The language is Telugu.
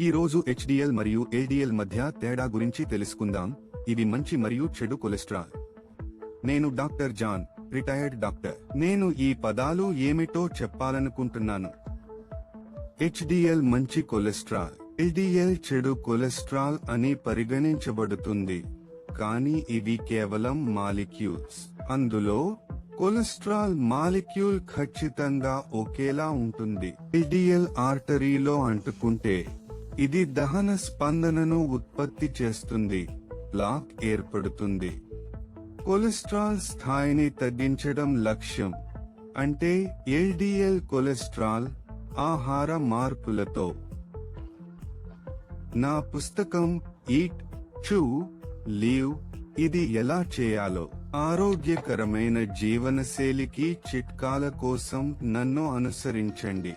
ఈ రోజు హెచ్డిఎల్ మరియు ఎల్డిఎల్ మధ్య తేడా గురించి తెలుసుకుందాం. ఇవి మంచి మరియు చెడు కొలెస్ట్రాల్. నేను డాక్టర్ జాన్ రిటైర్డ్ డాక్టర్. నేను ఈ పదాలు ఏమిటో చెప్పాలనుకుంటున్నాను. హెచ్డిఎల్ మంచి కొలెస్ట్రాల్. ఎల్డిఎల్ చెడు కొలెస్ట్రాల్ అని పరిగణించబడుతుంది. కానీ ఇవి కేవలం మాలిక్యూల్స్. అందులో కొలెస్ట్రాల్ మాలిక్యూల్ ఖచ్చితంగా ఒకేలా ఉంటుంది. ఎల్డిఎల్ ఆర్టరీలో అంటుకుంటే ఇది దహన స్పందనను ఉత్పత్తి చేస్తుంది ప్లాక్ ఏర్పడుతుంది. కొలెస్ట్రాల్ స్థాయిని తగ్గించడం లక్ష్యం అంటే ఎల్డిఎల్ కొలెస్ట్రాల్ ఆహార మార్పులతో. నా పుస్తకం ఈట్ చూ లీవ్ ఇది ఎలా చేయాలో. ఆరోగ్యకరమైన జీవనశైలికి చిట్కాల కోసం నన్ను అనుసరించండి.